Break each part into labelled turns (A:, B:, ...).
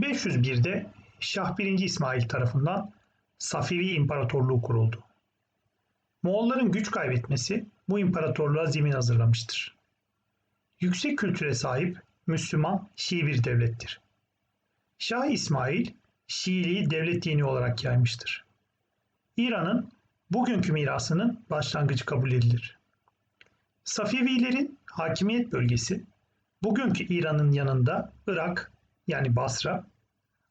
A: 1501'de Şah 1. İsmail tarafından Safevi İmparatorluğu kuruldu. Moğolların güç kaybetmesi bu imparatorluğa zemin hazırlamıştır. Yüksek kültüre sahip Müslüman Şii bir devlettir. Şah İsmail Şiiliği devlet dini olarak yaymıştır. İran'ın bugünkü mirasının başlangıcı kabul edilir. Safevilerin hakimiyet bölgesi bugünkü İran'ın yanında Irak yani Basra,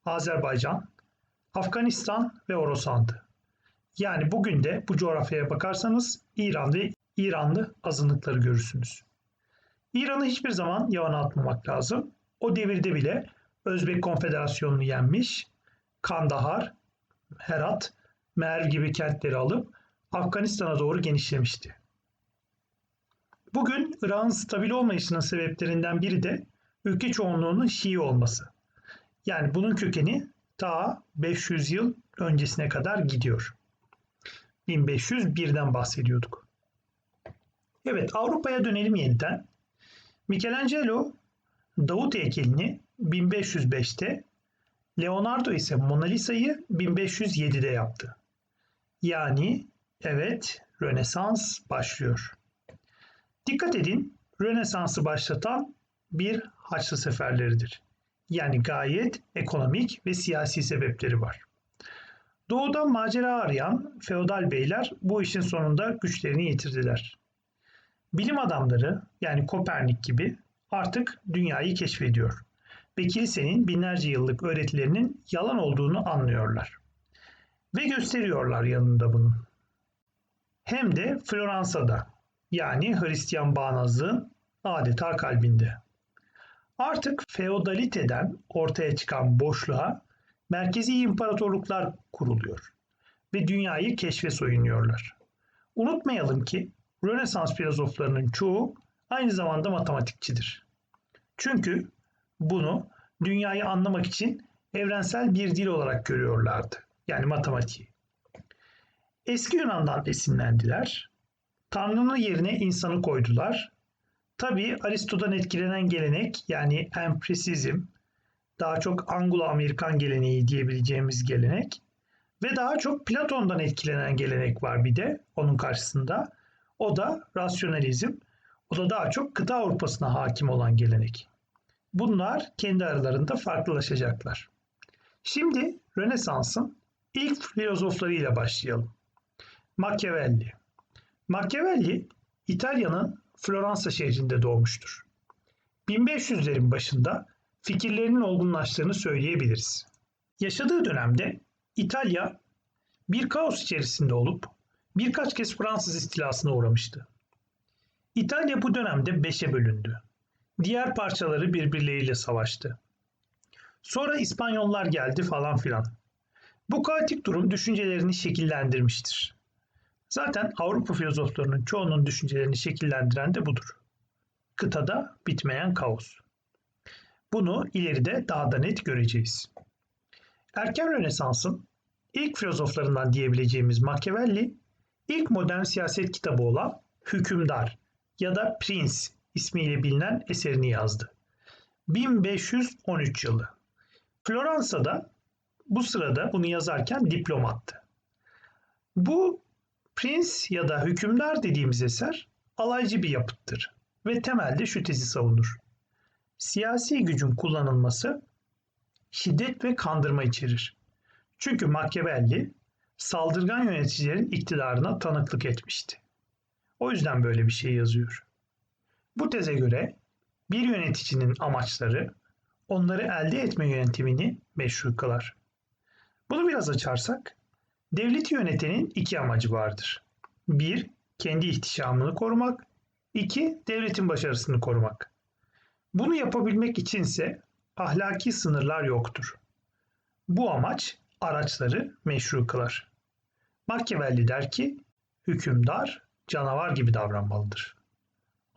A: Azerbaycan, Afganistan ve Horasan'dı. Yani bugün de bu coğrafyaya bakarsanız İran ve İranlı azınlıkları görürsünüz. İran'ı hiçbir zaman yavana atmamak lazım. O devirde bile Özbek Konfederasyonu'nu yenmiş, Kandahar, Herat, Merv gibi kentleri alıp Afganistan'a doğru genişlemişti. Bugün Irak'ın stabil olmayışının sebeplerinden biri de ülke çoğunluğunun Şii olması. Yani bunun kökeni ta 500 yıl öncesine kadar gidiyor. 1501'den bahsediyorduk. Evet Avrupa'ya dönelim yeniden. Michelangelo Davut heykelini 1505'te, Leonardo ise Mona Lisa'yı 1507'de yaptı. Yani evet Rönesans başlıyor. Dikkat edin Rönesans'ı başlatan bir Haçlı seferleridir. Yani gayet ekonomik ve siyasi sebepleri var. Doğuda macera arayan feodal beyler bu işin sonunda güçlerini yitirdiler. Bilim adamları yani Kopernik gibi artık dünyayı keşfediyor ve kilisenin binlerce yıllık öğretilerinin yalan olduğunu anlıyorlar. Ve gösteriyorlar yanında bunun. Hem de Floransa'da yani Hristiyan bağnazlığın adeta kalbinde. Artık feodaliteden ortaya çıkan boşluğa merkezi imparatorluklar kuruluyor ve dünyayı keşfe soyunuyorlar. Unutmayalım ki Rönesans filozoflarının çoğu aynı zamanda matematikçidir. Çünkü bunu dünyayı anlamak için evrensel bir dil olarak görüyorlardı. Yani matematiği. Eski Yunan'dan esinlendiler. Tanrı'nın yerine insanı koydular. Tabii Aristo'dan etkilenen gelenek yani empirisizm, daha çok Anglo-Amerikan geleneği diyebileceğimiz gelenek ve daha çok Platon'dan etkilenen gelenek var bir de onun karşısında. O da rasyonalizm. O da daha çok kıta Avrupa'sına hakim olan gelenek. Bunlar kendi aralarında farklılaşacaklar. Şimdi Rönesans'ın ilk filozoflarıyla başlayalım. Machiavelli. Machiavelli İtalya'nın Floransa şehrinde doğmuştur. 1500'lerin başında fikirlerinin olgunlaştığını söyleyebiliriz. Yaşadığı dönemde İtalya bir kaos içerisinde olup birkaç kez Fransız istilasına uğramıştı. İtalya bu dönemde beşe bölündü. Diğer parçaları birbirleriyle savaştı. Sonra İspanyollar geldi falan filan. Bu kaotik durum düşüncelerini şekillendirmiştir. Zaten Avrupa filozoflarının çoğunun düşüncelerini şekillendiren de budur. Kıtada bitmeyen kaos. Bunu ileride daha da net göreceğiz. Erken Rönesans'ın ilk filozoflarından diyebileceğimiz Machiavelli, ilk modern siyaset kitabı olan Hükümdar ya da Prince ismiyle bilinen eserini yazdı. 1513 yılı. Floransa'da bu sırada bunu yazarken diplomattı. Bu Prince ya da hükümdar dediğimiz eser alaycı bir yapıttır ve temelde şu tezi savunur. Siyasi gücün kullanılması şiddet ve kandırma içerir. Çünkü Machiavelli saldırgan yöneticilerin iktidarına tanıklık etmişti. O yüzden böyle bir şey yazıyor. Bu teze göre bir yöneticinin amaçları onları elde etme yöntemini meşru kılar. Bunu biraz açarsak, devleti yönetenin iki amacı vardır. Bir, kendi ihtişamını korumak. iki devletin başarısını korumak. Bunu yapabilmek içinse ahlaki sınırlar yoktur. Bu amaç araçları meşru kılar. Machiavelli der ki, hükümdar canavar gibi davranmalıdır.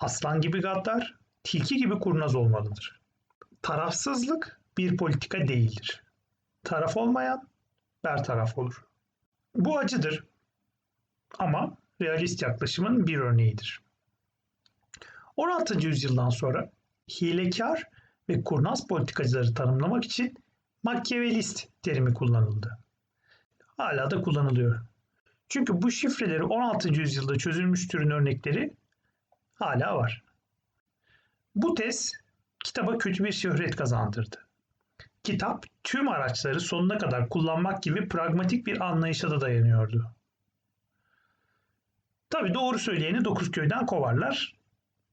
A: Aslan gibi gaddar, tilki gibi kurnaz olmalıdır. Tarafsızlık bir politika değildir. Taraf olmayan bertaraf olur. Bu acıdır ama realist yaklaşımın bir örneğidir. 16. yüzyıldan sonra hilekar ve kurnaz politikacıları tanımlamak için Machiavellist terimi kullanıldı. Hala da kullanılıyor. Çünkü bu şifreleri 16. yüzyılda çözülmüş türün örnekleri hala var. Bu tez kitaba kötü bir şöhret kazandırdı. Kitap tüm araçları sonuna kadar kullanmak gibi pragmatik bir anlayışa da dayanıyordu. Tabi doğru söyleyeni dokuz köyden kovarlar.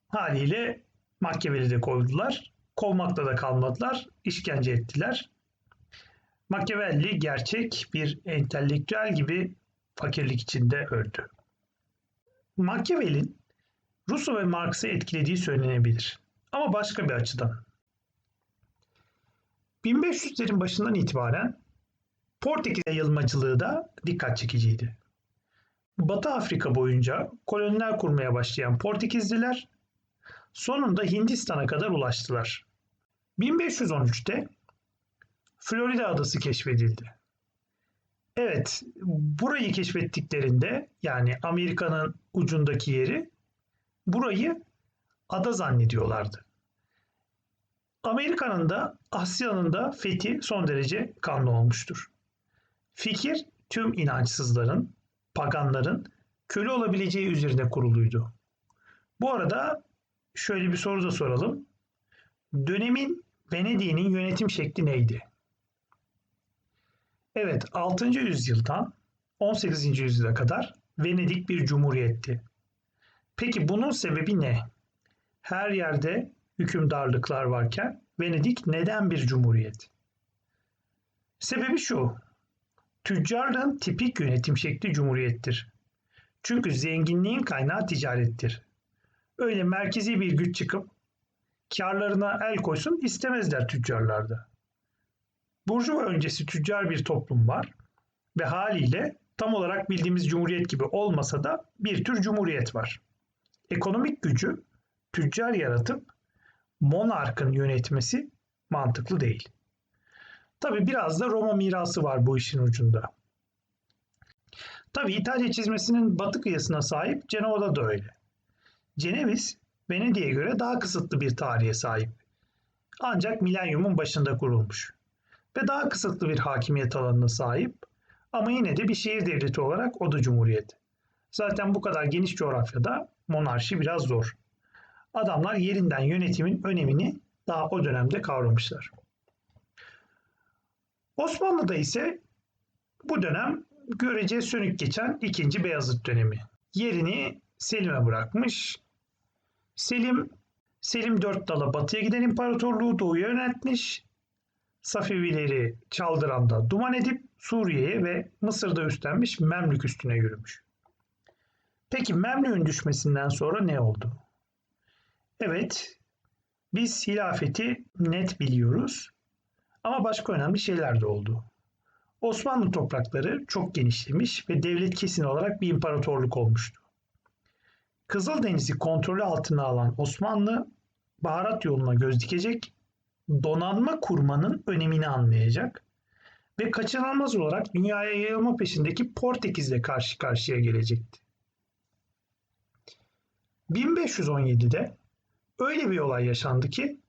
A: Haliyle Machiavelli de kovdular. Kovmakla da kalmadılar. işkence ettiler. Machiavelli gerçek bir entelektüel gibi fakirlik içinde öldü. Machiavelli'nin Rousseau ve Marx'ı etkilediği söylenebilir. Ama başka bir açıdan. 1500'lerin başından itibaren Portekiz yayılmacılığı da dikkat çekiciydi. Batı Afrika boyunca koloniler kurmaya başlayan Portekizliler sonunda Hindistan'a kadar ulaştılar. 1513'te Florida adası keşfedildi. Evet, burayı keşfettiklerinde yani Amerika'nın ucundaki yeri burayı ada zannediyorlardı. Amerika'nın da Asya'nın da fethi son derece kanlı olmuştur. Fikir tüm inançsızların, paganların köle olabileceği üzerine kuruluydu. Bu arada şöyle bir soru da soralım. Dönemin Venedik'in yönetim şekli neydi? Evet 6. yüzyıldan 18. yüzyıla kadar Venedik bir cumhuriyetti. Peki bunun sebebi ne? Her yerde hükümdarlıklar varken Venedik neden bir cumhuriyet? Sebebi şu. Tüccarlığın tipik yönetim şekli cumhuriyettir. Çünkü zenginliğin kaynağı ticarettir. Öyle merkezi bir güç çıkıp karlarına el koysun istemezler tüccarlarda. Burjuva öncesi tüccar bir toplum var ve haliyle tam olarak bildiğimiz cumhuriyet gibi olmasa da bir tür cumhuriyet var. Ekonomik gücü tüccar yaratıp monarkın yönetmesi mantıklı değil. Tabi biraz da Roma mirası var bu işin ucunda. Tabi İtalya çizmesinin batı kıyısına sahip Cenova'da da öyle. Ceneviz Venedik'e göre daha kısıtlı bir tarihe sahip. Ancak milenyumun başında kurulmuş ve daha kısıtlı bir hakimiyet alanına sahip ama yine de bir şehir devleti olarak o da cumhuriyet. Zaten bu kadar geniş coğrafyada monarşi biraz zor. Adamlar yerinden yönetimin önemini daha o dönemde kavramışlar. Osmanlı'da ise bu dönem görece sönük geçen ikinci Beyazıt dönemi. Yerini Selim'e bırakmış. Selim Selim dört dala batıya giden imparatorluğu doğuya yöneltmiş. Safevileri Çaldıran'da duman edip Suriye'ye ve Mısır'da üstlenmiş Memlük üstüne yürümüş. Peki Memlük'ün düşmesinden sonra ne oldu? Evet, biz hilafeti net biliyoruz ama başka önemli şeyler de oldu. Osmanlı toprakları çok genişlemiş ve devlet kesin olarak bir imparatorluk olmuştu. Kızıldeniz'i kontrolü altına alan Osmanlı baharat yoluna göz dikecek, donanma kurmanın önemini anlayacak ve kaçınılmaz olarak dünyaya yayılma peşindeki Portekiz'le karşı karşıya gelecekti. 1517'de öyle bir olay yaşandı ki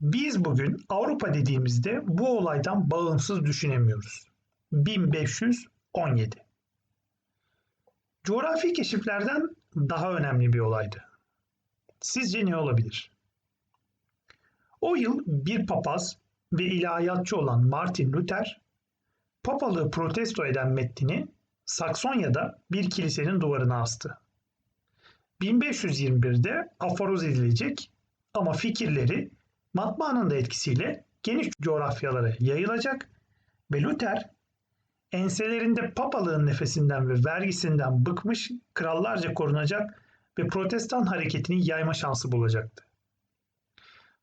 A: biz bugün Avrupa dediğimizde bu olaydan bağımsız düşünemiyoruz. 1517. Coğrafi keşiflerden daha önemli bir olaydı. Sizce ne olabilir? O yıl bir papaz ve ilahiyatçı olan Martin Luther, papalığı protesto eden metnini Saksonya'da bir kilisenin duvarına astı. 1521'de aforoz edilecek ama fikirleri matbaanın da etkisiyle geniş coğrafyalara yayılacak ve Luther enselerinde papalığın nefesinden ve vergisinden bıkmış krallarca korunacak ve protestan hareketini yayma şansı bulacaktı.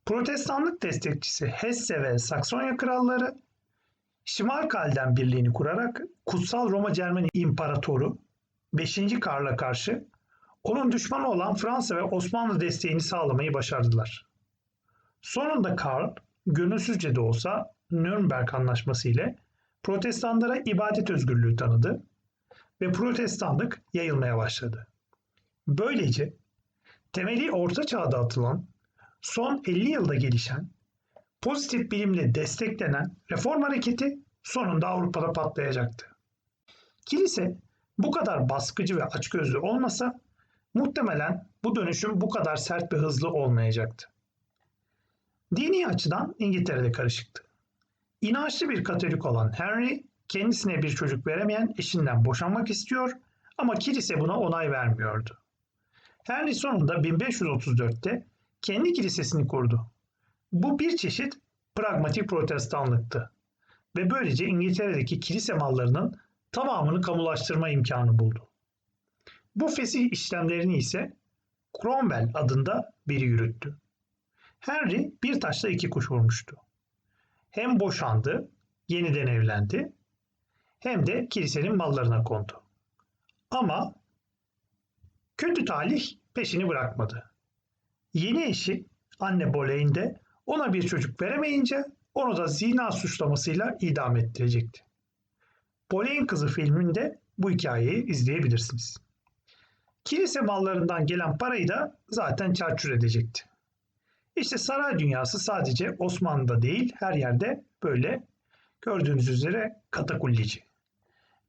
A: Protestanlık destekçisi Hesse ve Saksonya kralları Şimalkal'den birliğini kurarak Kutsal Roma Cermeni İmparatoru 5. Karl'a karşı onun düşmanı olan Fransa ve Osmanlı desteğini sağlamayı başardılar. Sonunda Karl, gönülsüzce de olsa Nürnberg Anlaşması ile Protestanlara ibadet özgürlüğü tanıdı ve Protestanlık yayılmaya başladı. Böylece temeli Orta Çağ'da atılan, son 50 yılda gelişen pozitif bilimle desteklenen reform hareketi sonunda Avrupa'da patlayacaktı. Kilise bu kadar baskıcı ve açgözlü olmasa muhtemelen bu dönüşüm bu kadar sert ve hızlı olmayacaktı. Dini açıdan İngiltere'de karışıktı. İnançlı bir Katolik olan Henry kendisine bir çocuk veremeyen eşinden boşanmak istiyor ama kilise buna onay vermiyordu. Henry sonunda 1534'te kendi kilisesini kurdu. Bu bir çeşit pragmatik protestanlıktı ve böylece İngiltere'deki kilise mallarının tamamını kamulaştırma imkanı buldu. Bu fesih işlemlerini ise Cromwell adında biri yürüttü. Henry bir taşla iki kuş vurmuştu. Hem boşandı, yeniden evlendi, hem de kilisenin mallarına kondu. Ama kötü talih peşini bırakmadı. Yeni eşi anne Boleyn de ona bir çocuk veremeyince onu da zina suçlamasıyla idam ettirecekti. Boleyn Kızı filminde bu hikayeyi izleyebilirsiniz. Kilise mallarından gelen parayı da zaten çarçur edecekti. İşte saray dünyası sadece Osmanlı'da değil her yerde böyle gördüğünüz üzere katakullici.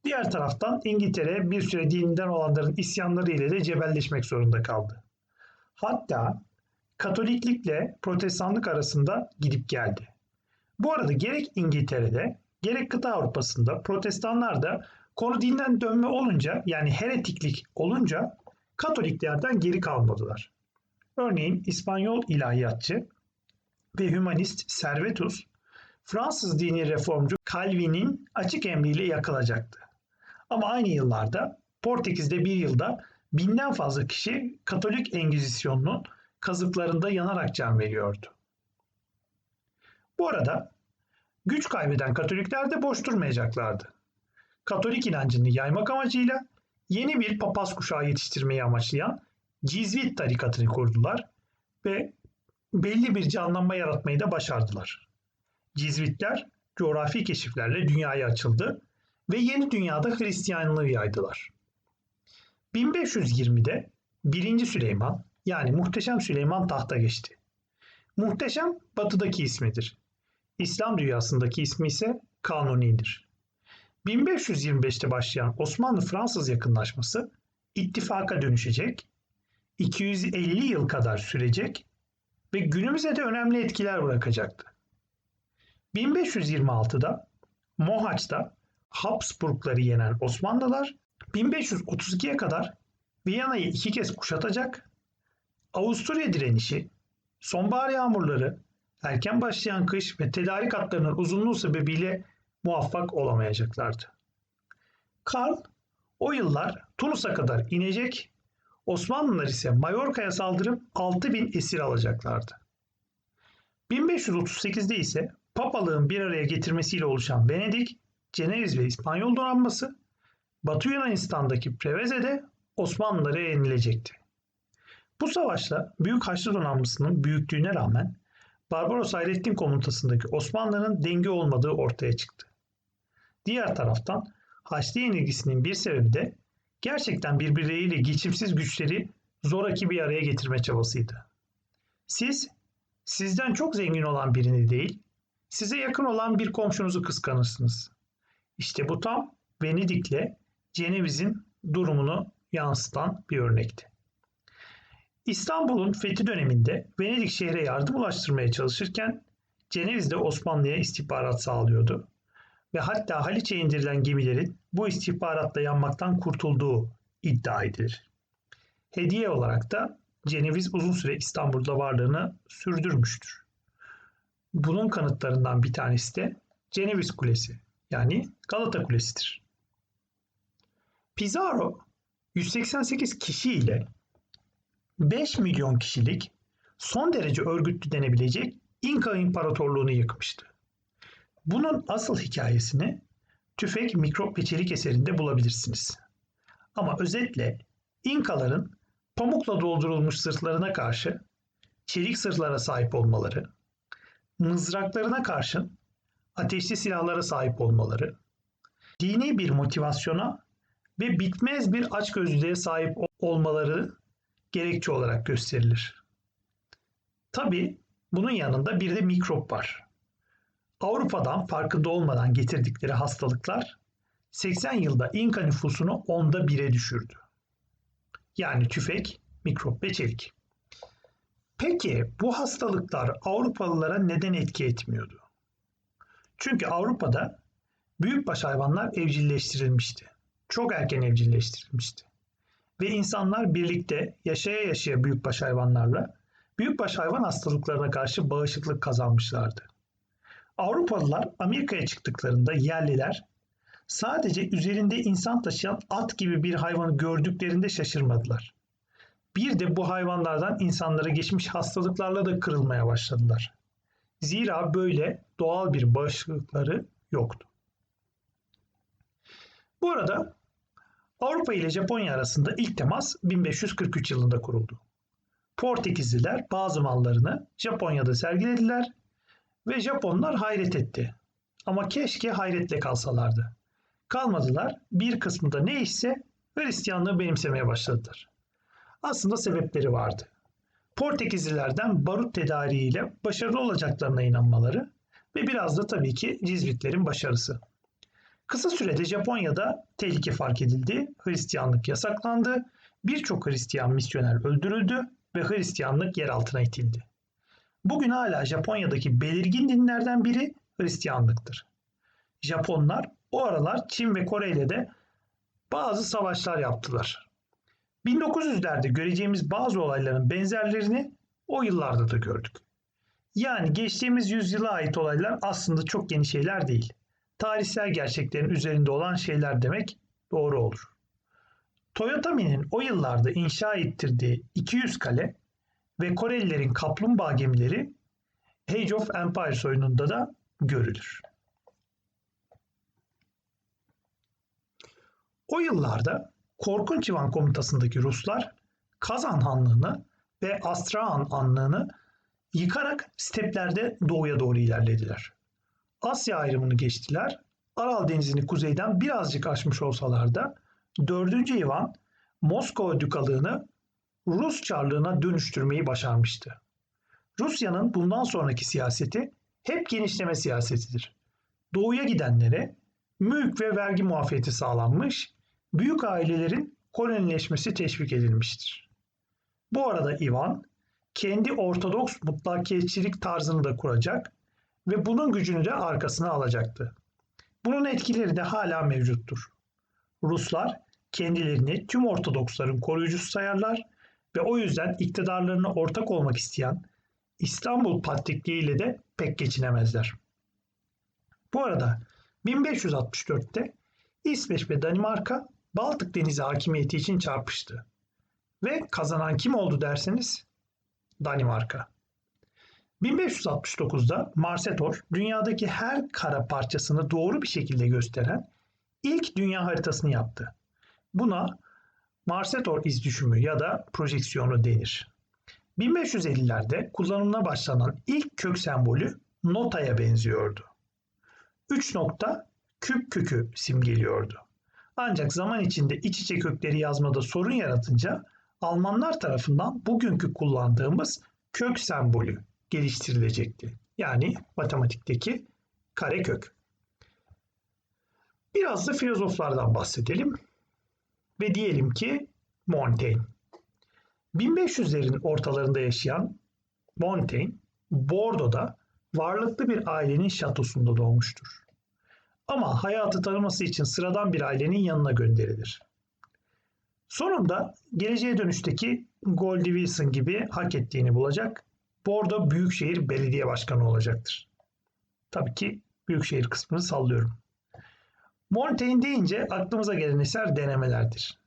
A: Diğer taraftan İngiltere bir süre dininden olanların isyanları ile de cebelleşmek zorunda kaldı. Hatta Katoliklikle Protestanlık arasında gidip geldi. Bu arada gerek İngiltere'de gerek kıta Avrupa'sında Protestanlar da konu dinden dönme olunca yani heretiklik olunca Katoliklerden geri kalmadılar. Örneğin İspanyol ilahiyatçı ve hümanist Servetus, Fransız dini reformcu Calvin'in açık emriyle yakılacaktı. Ama aynı yıllarda Portekiz'de bir yılda binden fazla kişi Katolik Engizisyonunun kazıklarında yanarak can veriyordu. Bu arada güç kaybeden Katolikler de boş durmayacaklardı. Katolik inancını yaymak amacıyla yeni bir papaz kuşağı yetiştirmeyi amaçlayan Cizvit tarikatını kurdular ve belli bir canlanma yaratmayı da başardılar. Cizvitler coğrafi keşiflerle dünyaya açıldı ve yeni dünyada Hristiyanlığı yaydılar. 1520'de 1. Süleyman yani Muhteşem Süleyman tahta geçti. Muhteşem batıdaki ismidir. İslam dünyasındaki ismi ise Kanuni'dir. 1525'te başlayan Osmanlı-Fransız yakınlaşması ittifaka dönüşecek, 250 yıl kadar sürecek ve günümüze de önemli etkiler bırakacaktı. 1526'da Mohaç'ta Habsburgları yenen Osmanlılar 1532'ye kadar Viyana'yı iki kez kuşatacak, Avusturya direnişi, sonbahar yağmurları, erken başlayan kış ve tedarik hatlarının uzunluğu sebebiyle muvaffak olamayacaklardı. Karl o yıllar Tunus'a kadar inecek, Osmanlılar ise Mallorca'ya saldırıp 6000 esir alacaklardı. 1538'de ise papalığın bir araya getirmesiyle oluşan Venedik, Ceneviz ve İspanyol donanması Batı Yunanistan'daki Preveze'de Osmanlılara yenilecekti. Bu savaşla Büyük Haçlı Donanması'nın büyüklüğüne rağmen Barbaros Hayrettin komutasındaki Osmanlı'nın denge olmadığı ortaya çıktı. Diğer taraftan Haçlı yenilgisinin bir sebebi de gerçekten birbirleriyle geçimsiz güçleri zoraki bir araya getirme çabasıydı. Siz, sizden çok zengin olan birini değil, size yakın olan bir komşunuzu kıskanırsınız. İşte bu tam Venedik'le Ceneviz'in durumunu yansıtan bir örnekti. İstanbul'un fethi döneminde Venedik şehre yardım ulaştırmaya çalışırken Ceneviz de Osmanlı'ya istihbarat sağlıyordu. Ve hatta Haliç'e indirilen gemilerin bu istihbaratla yanmaktan kurtulduğu iddia edilir. Hediye olarak da Ceneviz uzun süre İstanbul'da varlığını sürdürmüştür. Bunun kanıtlarından bir tanesi de Ceneviz Kulesi yani Galata Kulesi'dir. Pizarro 188 kişi ile 5 milyon kişilik son derece örgütlü denebilecek İnka İmparatorluğunu yıkmıştı. Bunun asıl hikayesini Tüfek, Mikrop ve Çelik eserinde bulabilirsiniz. Ama özetle İnkaların pamukla doldurulmuş sırtlarına karşı çelik sırtlara sahip olmaları, mızraklarına karşın ateşli silahlara sahip olmaları, dini bir motivasyona ve bitmez bir açgözlülüğe sahip olmaları gerekçe olarak gösterilir. Tabi Bunun yanında bir de mikrop var. Avrupa'dan farkında olmadan getirdikleri hastalıklar 80 yılda İnka nüfusunu onda bire düşürdü. Yani tüfek, mikrop ve çelik. Peki bu hastalıklar Avrupalılara neden etki etmiyordu? Çünkü Avrupa'da büyükbaş hayvanlar evcilleştirilmişti. Çok erken evcilleştirilmişti. Ve insanlar birlikte yaşaya yaşaya büyükbaş hayvanlarla büyükbaş hayvan hastalıklarına karşı bağışıklık kazanmışlardı. Avrupalılar Amerika'ya çıktıklarında yerliler sadece üzerinde insan taşıyan at gibi bir hayvanı gördüklerinde şaşırmadılar. Bir de bu hayvanlardan insanlara geçmiş hastalıklarla da kırılmaya başladılar. Zira böyle doğal bir bağışıklıkları yoktu. Bu arada Avrupa ile Japonya arasında ilk temas 1543 yılında kuruldu. Portekizliler bazı mallarını Japonya'da sergilediler ve Japonlar hayret etti. Ama keşke hayretle kalsalardı. Kalmadılar, bir kısmı da ne ise Hristiyanlığı benimsemeye başladılar. Aslında sebepleri vardı. Portekizlilerden barut tedariğiyle başarılı olacaklarına inanmaları ve biraz da tabii ki Cizvitlerin başarısı. Kısa sürede Japonya'da tehlike fark edildi, Hristiyanlık yasaklandı, birçok Hristiyan misyoner öldürüldü ve Hristiyanlık yer altına itildi. Bugün hala Japonya'daki belirgin dinlerden biri Hristiyanlıktır. Japonlar o aralar Çin ve Kore ile de bazı savaşlar yaptılar. 1900'lerde göreceğimiz bazı olayların benzerlerini o yıllarda da gördük. Yani geçtiğimiz yüzyıla ait olaylar aslında çok yeni şeyler değil. Tarihsel gerçeklerin üzerinde olan şeyler demek doğru olur. Toyotami'nin o yıllarda inşa ettirdiği 200 kale ve Korelilerin kaplumbağa gemileri Age of Empires oyununda da görülür. O yıllarda Korkunç İvan komutasındaki Ruslar Kazan Hanlığı'nı ve Astrahan Hanlığı'nı yıkarak steplerde doğuya doğru ilerlediler. Asya ayrımını geçtiler. Aral Denizi'ni kuzeyden birazcık aşmış olsalar da 4. Ivan Moskova dükalığını Rus Çarlığına dönüştürmeyi başarmıştı. Rusya'nın bundan sonraki siyaseti hep genişleme siyasetidir. Doğuya gidenlere mülk ve vergi muafiyeti sağlanmış, büyük ailelerin kolonileşmesi teşvik edilmiştir. Bu arada Ivan kendi Ortodoks mutlakiyetçilik tarzını da kuracak ve bunun gücünü de arkasına alacaktı. Bunun etkileri de hala mevcuttur. Ruslar kendilerini tüm Ortodoksların koruyucusu sayarlar ve o yüzden iktidarlarına ortak olmak isteyen İstanbul Patrikliği ile de pek geçinemezler. Bu arada 1564'te İsveç ve Danimarka Baltık Denizi hakimiyeti için çarpıştı. Ve kazanan kim oldu derseniz Danimarka. 1569'da Marsetor dünyadaki her kara parçasını doğru bir şekilde gösteren ilk dünya haritasını yaptı. Buna Marsetor iz düşümü ya da projeksiyonu denir. 1550'lerde kullanımına başlanan ilk kök sembolü notaya benziyordu. 3 nokta küp kökü simgeliyordu. Ancak zaman içinde iç içe kökleri yazmada sorun yaratınca Almanlar tarafından bugünkü kullandığımız kök sembolü geliştirilecekti. Yani matematikteki kare kök. Biraz da filozoflardan bahsedelim ve diyelim ki Montaigne. 1500'lerin ortalarında yaşayan Montaigne, Bordeaux'da varlıklı bir ailenin şatosunda doğmuştur. Ama hayatı tanıması için sıradan bir ailenin yanına gönderilir. Sonunda geleceğe dönüşteki Goldie Wilson gibi hak ettiğini bulacak. Bordeaux Büyükşehir Belediye Başkanı olacaktır. Tabii ki Büyükşehir kısmını sallıyorum. Montaigne deyince aklımıza gelen eser denemelerdir.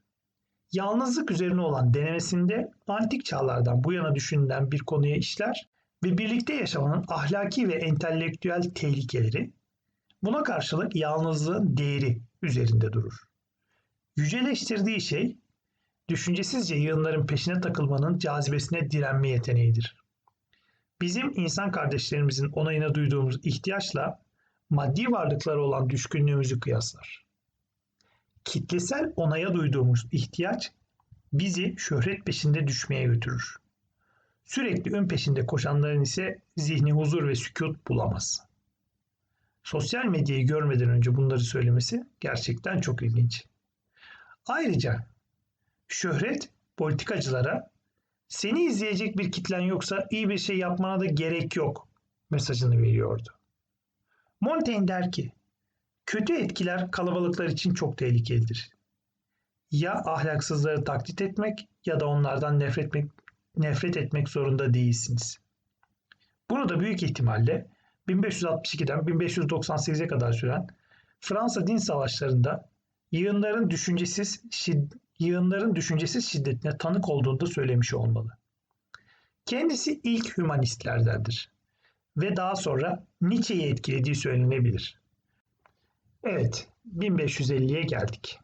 A: Yalnızlık üzerine olan denemesinde antik çağlardan bu yana düşünülen bir konuya işler ve birlikte yaşamanın ahlaki ve entelektüel tehlikeleri, buna karşılık yalnızlığın değeri üzerinde durur. Yüceleştirdiği şey, düşüncesizce yığınların peşine takılmanın cazibesine direnme yeteneğidir. Bizim insan kardeşlerimizin onayına duyduğumuz ihtiyaçla maddi varlıklara olan düşkünlüğümüzü kıyaslar. Kitlesel onaya duyduğumuz ihtiyaç bizi şöhret peşinde düşmeye götürür. Sürekli ön peşinde koşanların ise zihni huzur ve sükut bulamaz. Sosyal medyayı görmeden önce bunları söylemesi gerçekten çok ilginç. Ayrıca şöhret politikacılara seni izleyecek bir kitlen yoksa iyi bir şey yapmana da gerek yok mesajını veriyordu. Montaigne der ki, kötü etkiler kalabalıklar için çok tehlikelidir. Ya ahlaksızları taklit etmek ya da onlardan nefret etmek, nefret etmek zorunda değilsiniz. Bunu da büyük ihtimalle 1562'den 1598'e kadar süren Fransa din savaşlarında yığınların düşüncesiz şid, yığınların düşüncesiz şiddetine tanık olduğunda söylemiş olmalı. Kendisi ilk hümanistlerdendir ve daha sonra Nietzsche'yi etkilediği söylenebilir. Evet, 1550'ye geldik.